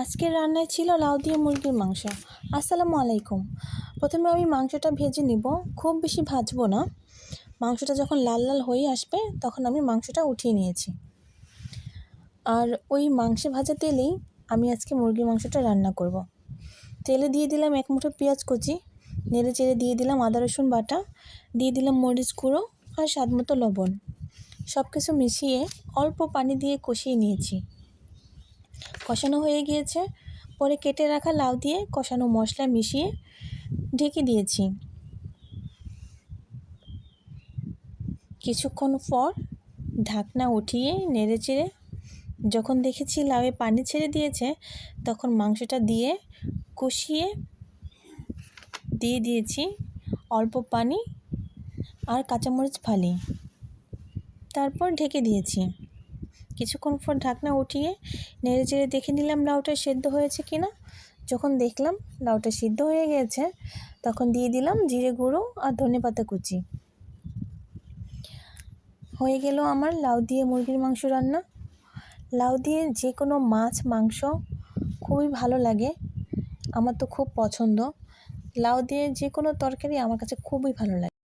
আজকের রান্নায় ছিল লাউ দিয়ে মুরগির মাংস। আসসালামু আলাইকুম। প্রথমে আমি মাংসটা ভেজে নিব। খুব বেশি ভাজবো না। মাংসটা যখন লাল লাল হয়ে আসবে, তখন আমি মাংসটা উঠিয়ে নিয়েছি। আর ওই মাংসে ভাজা তেলেই আমি আজকে মুরগির মাংসটা রান্না করব। তেলে দিয়ে দিলাম এক মুঠো পেঁয়াজ কুচি, নেড়ে চেড়ে দিয়ে দিলাম আদা, রসুন বাটা, দিয়ে দিলাম মরিচ গুঁড়ো আর স্বাদ মতো লবণ। সব কিছু মিশিয়ে অল্প পানি দিয়ে কষিয়ে নিয়েছি। কষানো হয়ে গিয়েছে। পরে কেটে রাখা লাউ দিয়ে কষানো মশলা মিশিয়ে ঢেকে দিয়েছি। কিছুক্ষণ পর ঢাকনা উঠিয়ে নেড়ে চেড়ে যখন দেখেছি লাউয়ে পানি ছেড়ে দিয়েছে, তখন মাংসটা দিয়ে কষিয়ে দিয়ে দিয়েছি অল্প পানি আর কাঁচামরিচ ফালি। তারপর ঢেকে দিয়েছি। কিছুক্ষণ পর ঢাকনা উঠিয়ে নেড়ে চেড়ে দেখে নিলাম লাউটা সেদ্ধ হয়েছে কি না যখন দেখলাম লাউটা সিদ্ধ হয়ে গেছে, তখন দিয়ে দিলাম জিরে গুঁড়ো আর ধনে পাতা কুচি। হয়ে গেল আমার লাউ দিয়ে মুরগির মাংস রান্না। লাউ দিয়ে যে কোনো মাছ, মাংস খুবই ভালো লাগে, আমার তো খুব পছন্দ। লাউ দিয়ে যে কোনো তরকারি আমার কাছে খুবই ভালো লাগে।